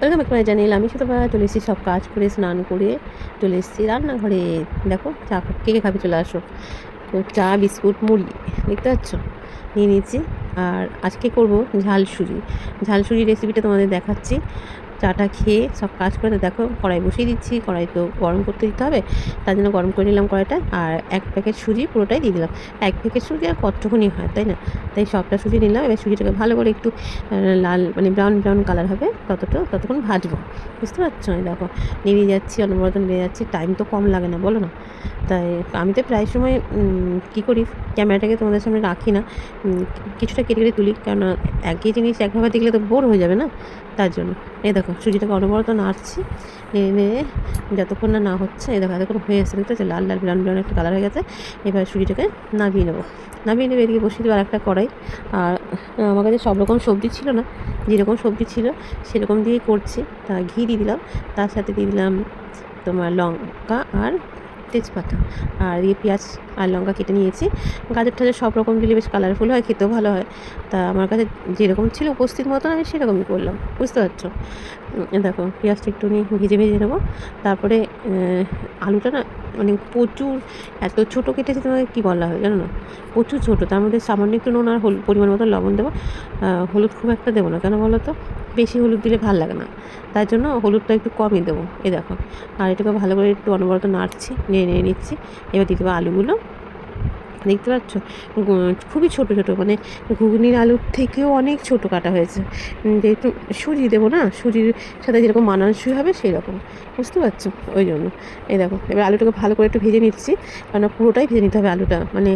Welcome my channel আমি শুধু চলে এসেছি, সব কাজ করে, স্নান করে চলে এসেছি। রান্নাঘরে দেখো, চা কে কে খাবি চলে আসো। তো চা, বিস্কুট, মুড়ি, দেখতে পাচ্ছ? নিয়ে নিয়েছি। আর আজকে করব ঝাল সুজি ঝাল সুজি রেসিপিটা তোমাদের দেখাচ্ছি। চাটা খেয়ে সব কাজ করে দেখো কড়াই বসিয়ে দিচ্ছি, কড়াই তো গরম করতে দিতে হবে, তার জন্য গরম করে নিলাম কড়াইটা, আর এক প্যাকেট সুজি পুরোটাই দিয়ে দিলাম। এক প্যাকেট সুজি আর কতটুকুনি হয়, তাই না? তাই সবটা সুজি নিলাম, এবার সুজিটাকে ভালো করে একটু লাল মানে ব্রাউন ব্রাউন কালার হবে ততটা ততক্ষণ ভাজবো, বুঝতে পারছ? এই দেখো, নেড়ে যাচ্ছি অনবরত নেড়ে যাচ্ছি টাইম তো কম লাগে না, বলো না? তাই আমি তো প্রায় সময় কী করি, ক্যামেরাটাকে তোমাদের সামনে রাখি না কিছুটা কেটে কেটে তুলি কারণ একই জিনিস একভাবে দেখলে তো বোর হয়ে যাবে না? তার জন্য, এই দেখো সুজিটাকে অনবরত নাড়ছি এনে যতক্ষণ না না হচ্ছে, এই দেখো, এতক্ষণ হয়ে এসে দেখতে লাল লাল ব্রাউন ব্রাউন একটা কালার হয়ে গেছে। এবার সুজিটাকে নামিয়ে নেব। নামিয়ে নেবে এদিকে বসিয়ে দেবো আর একটা কড়াই। আর আমার কাছে সব রকম সবজি ছিল না, যেরকম সবজি ছিল, সেরকম দিয়েই করছি। তা ঘি দিয়ে দিলাম, তার সাথে দিয়ে দিলাম তোমার লঙ্কা আর তেজপাতা আর দিয়ে পেঁয়াজ আর লঙ্কা কেটে নিয়েছি। গাজর টাজর সব রকম দিলে বেশ কালারফুল হয়, খেতেও ভালো হয়। তা আমার কাছে যেরকম ছিল উপস্থিত মতন আমি সেরকমই করলাম, বুঝতে পারছ? দেখো পেঁয়াজটা একটু নিয়ে ভেজে ভেজে নেব। তারপরে আলুটা না মানে প্রচুর এত ছোটো কেটেছে তোমাকে কী বলা হয় জানো না? প্রচুর ছোটো, তার মধ্যে সামান্য একটু নুন আর হলুদ পরিমাণ মতো লবণ দেবো। হলুদ খুব একটা দেবো না, কেন বলো তো? বেশি হলুদ দিলে ভালো লাগে না। তার জন্য হলুদটা একটু কমই দেবো। এ দেখো আর এটাকে ভালো করে একটু অনবরত নাড়ছি, নিয়ে নিয়ে নিচ্ছি। এবার দিয়ে দেবো আলুগুলো। দেখতে পাচ্ছ? খুবই ছোট ছোট মানে ঘুগনির আলুর থেকেও অনেক ছোট কাটা হয়েছে। যেহেতু সুজি দেবো না? সুজির সাথে যেরকম মানানসই হবে সেই রকম বুঝতে পারছ? ওই জন্য। এই দেখো, এবার আলুটাকে ভালো করে একটু ভেজে নিচ্ছি। কারণ পুরোটাই ভেজে নিতে হবে আলুটা। মানে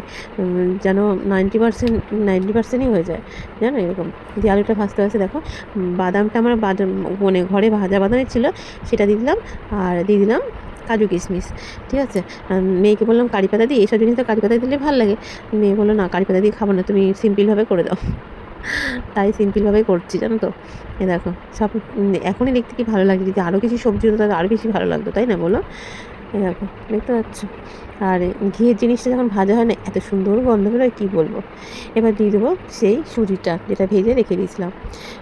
যেন নাইনটি পার্সেন্ট, নাইনটি পার্সেন্টই হয়ে যায়। জানো? এরকম। দিয়ে আলুটা ভাজতে ভাজতে দেখো বাদামটা আমার বাদাম মানে ঘরে ভাজা বাদামই ছিল, সেটা দিয়ে দিলাম। আর দিয়ে দিলাম কাজু কিশমিশ, ঠিক আছে? মেয়েকে বললাম কারি পাতা দিয়ে এইসব জিনিস তো কারি পাতা দিলে ভালো লাগে। মেয়ে বলল, না, কারি পাতা দিয়ে খাব না, তুমি সিম্পলভাবে করে দাও। তাই সিম্পলভাবেই করছি, জানো তো? এ দেখো, সব এখনই দেখতে কি ভালো লাগছে যদি আরও কিছু সবজি হতো, তাহলে আরও বেশি ভালো লাগতো, তাই না বলো? এ দেখো, দেখতে পাচ্ছ? আর ঘিয়ের জিনিসটা যখন ভাজা হয় না, এত সুন্দর গন্ধ বেরোয়, কী বলব? এবার দিয়ে দেবো সেই সুজিটা, যেটা ভেজে রেখে দিয়েছিলাম।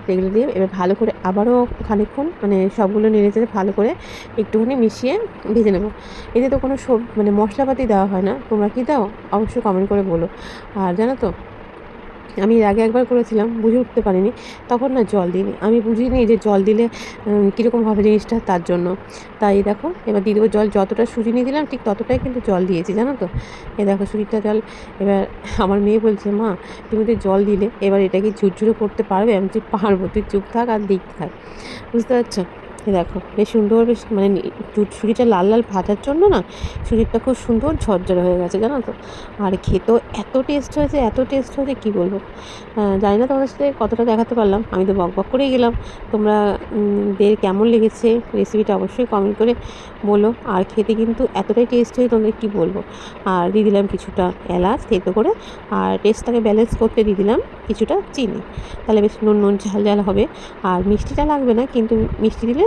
সেগুলো দিয়ে এবার ভালো করে আবারও খানিকক্ষণ মানে সবগুলো নেড়ে চেড়ে ভালো করে একটুখানি মিশিয়ে ভেজে নেব। এতে তো কোনো সব মানে মশলাপাতি দেওয়া হয় না। তোমরা কি দাও? অবশ্যই কমেন্ট করে বলো। আর জানো তো আমি এর আগে একবার করেছিলাম, বুঝে উঠতে পারিনি। তখন না জল দিইনি। আমি বুঝিনি যে জল দিলে কীরকম হবে জিনিসটা তার জন্য। তাই দেখো, এবার দিয়ে দেবো জল। যতটা সুজি নিয়ে দিলাম, ঠিক ততটাই কিন্তু জল দিয়েছি, জানো তো? এ দেখো সুজিটা জল। এবার আমার মেয়ে বলছে, মা, তুমি তো জল দিলে, এবার এটা কি ঝুরঝুরে করতে পারবে? আমি যে পারব, তুই চুপ থাক আর দিক থাক। বুঝতে পারছ? দেখো, বেশ সুন্দর, বেশ মানে সুজিটা লাল লাল ভাজার জন্য না সুজিটা খুব সুন্দর ঝরঝরে হয়ে গেছে, জানো তো। আর খেতেও এত টেস্ট হয়েছে, এত টেস্ট হয়েছে, কী বলব? জানি না তোমাদের সাথে কতটা দেখাতে পারলাম, আমি তো বক বক করেই গেলাম। তোমরা দের কেমন লেগেছে রেসিপিটা অবশ্যই কমেন্ট করে বলো। আর খেতে কিন্তু এতটাই টেস্ট হয়েছে তোমাদের, কী বলব? আর দিয়ে দিলাম কিছুটা এলাচ থেতো করে, আর টেস্টটাকে ব্যালেন্স করতে দিয়ে দিলাম কিছুটা চিনি। তাহলে বেশ নুন নুন ঝাল ঝাল হবে। আর মিষ্টিটা লাগবে না, কিন্তু মিষ্টি দিলে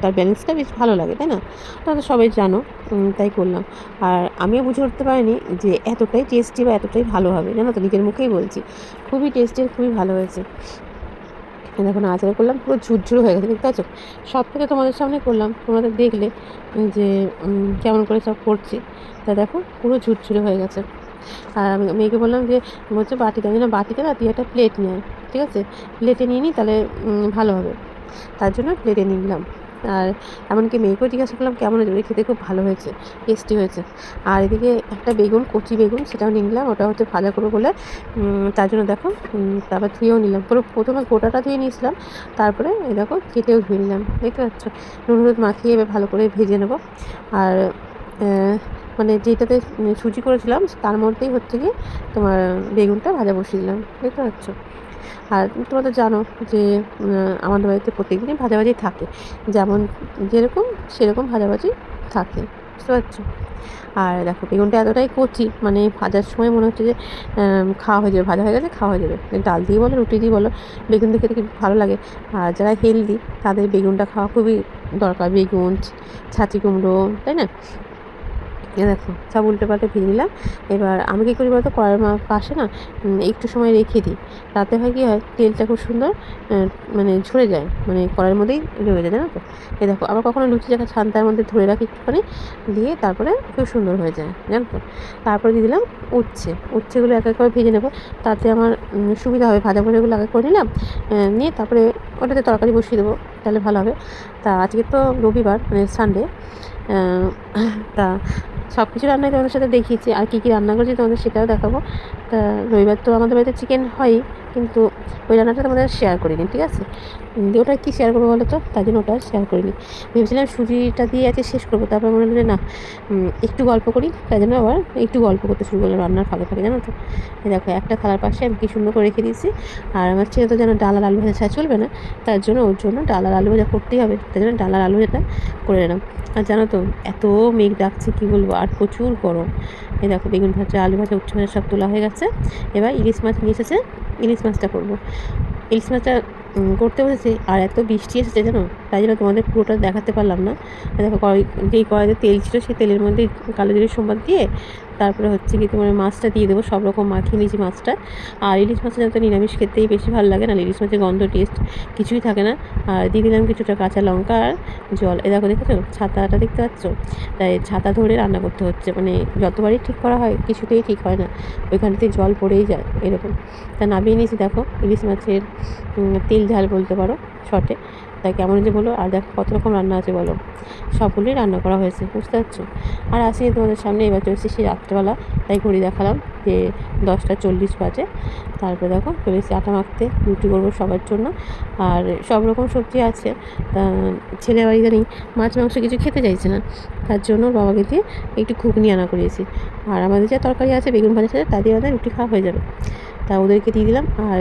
তার ব্যালেন্সটা বেশ ভালো লাগে, তাই না? ওটা তো সবাই জানো তাই করলাম। আর আমিও বুঝে উঠতে পারিনি যে এতটাই টেস্টি বা এতটাই ভালো হবে, জানো তো? নিজের মুখেই বলছি। খুবই টেস্টি খুবই ভালো হয়েছে। দেখো আচার করলাম, পুরো ঝুরঝুরো হয়ে গেছে, দেখতে পাচ্ছ? সব থেকে তোমাদের সামনে করলাম, তোমাদের দেখলে যে কেমন করে সব করছি। তা দেখো, পুরো ঝুরঝুরে হয়ে গেছে। আর আমি, মেয়েকে বললাম যে, বলছে বাটিতে আমি না বাটিতে না তুই একটা প্লেট নেয়, ঠিক আছে? প্লেটে নিয়ে নিই তাহলে ভালো হবে। তার জন্য প্লেটে নিলাম। আর এমনকি মেয়েকেও জিজ্ঞাসা করলাম, কেমন হয়েছে? খেতে খুব ভালো হয়েছে, টেস্টি হয়েছে। আর এদিকে একটা বেগুন, কচি বেগুন, সেটাও নিলাম। ওটা হচ্ছে ভাজা করে বলে তার জন্য দেখো তারপর ধুয়েও নিলাম। পুরো প্রথমে গোটাটা ধুয়ে নিয়েছিলাম, তারপরে এই দেখো, কেটেও ধুয়ে নিলাম। দেখতে পাচ্ছ? নুন, হলুদ মাখিয়ে এবার ভালো করে ভেজে নেব। আর মানে যেটাতে সুজি করেছিলাম, তার মধ্যেই হচ্ছে কি তোমার বেগুনটা ভাজা বসিয়ে দিলাম। দেখতে পাচ্ছ? আর তোমরা তো জানো যে আমাদের বাড়িতে প্রত্যেকদিনই ভাজাভাজি থাকে। যেমন যেরকম সেরকম ভাজাভাজি থাকে। বুঝতে পারছ? আর দেখো, বেগুনটা এতটাই কচি মানে ভাজার সময় মনে হচ্ছে যে খাওয়া হয়ে যাবে। ভাজা হয়ে গেছে, খাওয়া হয়ে যাবে। ডাল দিয়ে বলো, রুটি দিয়ে বলো, বেগুন দিয়ে খেতে ভালো লাগে। আর যারা হেলদি তাদের বেগুনটা খাওয়া খুবই দরকার। বেগুন ছাঁচি কুমড়ো, তাই না? এ দেখো সব উল্টে পাল্টে ভেজে নিলাম। এবার আমি কী করি বলতো, কড়াইয়ের মা পাশে না একটু সময় রেখে দিই। তাতে হয় কী হয়, তেলটা খুব সুন্দর মানে ঝরে যায় মানে কড়াইয়ের মধ্যেই রয়ে যায়, জানো তো? এ দেখো, আবার কখনো লুচি জায়গা ছানতার মধ্যে ধরে রাখি একটুখানি, দিয়ে তারপরে খুব সুন্দর হয়ে যায়, জানো তো? তারপরে দিয়ে দিলাম উচ্ছে। উচ্ছেগুলো এক এক করে ভেজে নেব। তাতে আমার সুবিধা হবে, ভাজা ভাজাগুলো এক করে নিলাম নিয়ে তারপরে ওটাতে তরকারি বসিয়ে দেবো। তাহলে ভালো হবে। তা আজকে তো রবিবার মানে সানডে তা সব কিছু রান্নাই তোমাদের সাথে দেখিয়েছি। আর কী কী রান্না করেছি তোমাদের সেটাও দেখাবো। তা রবিবার তো আমাদের বাড়িতে চিকেন হয়ই। কিন্তু ওই রান্নাটা তোমাদের শেয়ার করিনি, ঠিক আছে? দিয়ে ওটা কী শেয়ার করব বলো তো তার জন্য ওটা শেয়ার করিনি। ভেবেছিলাম সুজিটা দিয়ে আজকে শেষ করব, তারপর মনে হলো যে না একটু গল্প করি তাই জন্য আবার একটু গল্প করতে শুরু করলাম রান্নার ফাঁকে ফাঁকে, জানো তো? দেখো, একটা থালার পাশে আমি কি সুন্দর করে রেখে দিয়েছি, আর আমার ছেলে তো যেন ডাল আর আলু ভাজা ছাড়া চলবে না, তার জন্য ওর জন্য ডাল আর আলু ভাজা করতেই হবে তাই জন্য ডাল আর আলু ভাজাটা করে নিলাম। আর জানো তো, এত মেঘ ডাকছে, কী বলব? আর প্রচুর গরম। এই দেখো বেগুন ভাজা, আলু ভাজা উচ্চ ভাজা সব তোলা হয়ে গেছে। এবার ইলিশ মাছ নিয়ে এসেছে, ইলিশ মাছটা করব। ইলিশ মাছটা করতে বসেছি, আর এত বৃষ্টি এসেছে জানো? তাই জন্য তোমাদের পুরোটা দেখাতে পারলাম না। দেখো কড়াই, যেই কড়াইতে তেল ছিল, সেই তেলের মধ্যে কালো জিরে সোমবার দিয়ে তারপরে হচ্ছে কি তোমার মাছটা দিয়ে দেবো, সব রকম মাখিয়ে নিয়েছি মাছটা। আর ইলিশ মাছটা যাতে নিরামিষ খেতেই বেশি ভালো লাগে না ইলিশ মাছের গন্ধ টেস্ট কিছুই থাকে না। আর দিয়ে দিলাম কিছুটা কাঁচা লঙ্কা আর জল। এ দেখো, দেখেছ? ছাতাটা দেখতে পাচ্ছ? তাই ছাতা ধরে রান্না করতে হচ্ছে। মানে যতবারই ঠিক করা হয়, কিছুতেই ঠিক হয় না। ওইখানটাতে জল পড়েই যায়, এরকম। তা নামিয়ে নিয়েছি, দেখো। ইলিশ মাছের তেল ঝাল বলতে পারো শর্টে তাই কেমন যে বলো, আর দেখো কত রকম রান্না আছে বলো। সবগুলোই রান্না করা হয়েছে, বুঝতে পারছ? আর আসি তোমাদের সামনে এবার চলছে সেই রাত্রেবেলা, তাই ঘড়ি দেখালাম যে দশটা চল্লিশ বাজে। তারপরে দেখো চলে এসেছি আটা মাখতে, রুটি করব সবার জন্য। আর সব রকম সবজি আছে, তা ছেলে বাড়ি জানি মাছ মাংস কিছু খেতে চাইছে না। তার জন্য বাবাকে দিয়ে একটু ঘুগনি আনা করিয়েছি। আর আমাদের যা তরকারি আছে, বেগুন ভাজার সাথে তা দিয়ে আমাদের রুটি খাওয়া হয়ে যাবে। তা ওদেরকে দিয়ে দিলাম, আর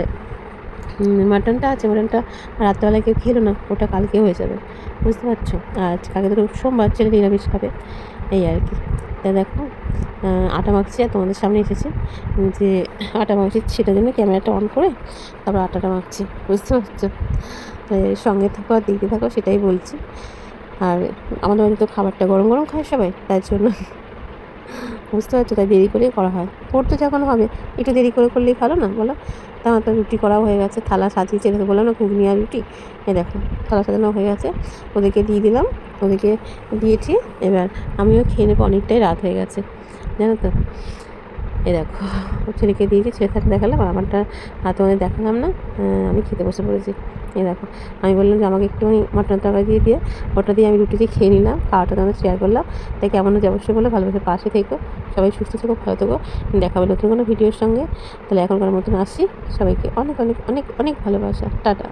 মাটনটা আছে, মাটনটা রাত্রেবেলায় কেউ খেলো না, ওটা কালকে হয়ে যাবে, বুঝতে পারছ? আর কালকে তো সোমবার, ছেলে নিরামিষ খাবে, এই আর কি। তা দেখো আটা মাখছি, আর তোমাদের সামনে এসেছি যে আটা মাখছি সেটার জন্য ক্যামেরাটা অন করে তারপর আটাটা মাখছি, বুঝতে পারছ? সঙ্গে থাকো আর দেখতে থাকো, সেটাই বলছি। আর আমাদের বাড়িতে তো খাবারটা গরম গরম খায় সবাই, তার জন্য বুঝতে পারছ? তাই দেরি করেই করা হয়। করতে যখন হবে। একটু দেরি করে করলেই ভালো না? বলো। তা তো রুটি করাও হয়ে গেছে। থালা সাজিয়েছে দেখে বললাম না, ঘুগনি আর রুটি। এ দেখো, থালা সাজানো হয়ে গেছে। ওদেরকে দিয়ে দিলাম। ওদেরকে দিয়েছি। এবার আমিও খেয়ে নেব। অনেকটাই রাত হয়ে গেছে। জানো তো? এ দেখো, ছেলেকে দিয়েছি। ছেলে থাকতে দেখালাম। আর আমারটা আর তোমাদের দেখালাম না। আমি খেতে বসে পড়েছি। এই দেখো, আমি বললাম যে আমাকে একটুখানি মাটন তরকারি দিয়ে দিয়ে, ওটা দিয়ে আমি রুটি দিয়ে খেয়ে নিলাম, খাওয়াটা তোমাদের শেয়ার করলাম। তাই কেমন হচ্ছে অবশ্যই বলে, ভালোবাসে পাশে থেকো, সবাই সুস্থ থেকো, ভালো থেকো। দেখা হবে নতুন কোনো ভিডিওর সঙ্গে। তাহলে এখনকার মতন আসি সবাইকে অনেক অনেক অনেক অনেক ভালোবাসা। টাটা।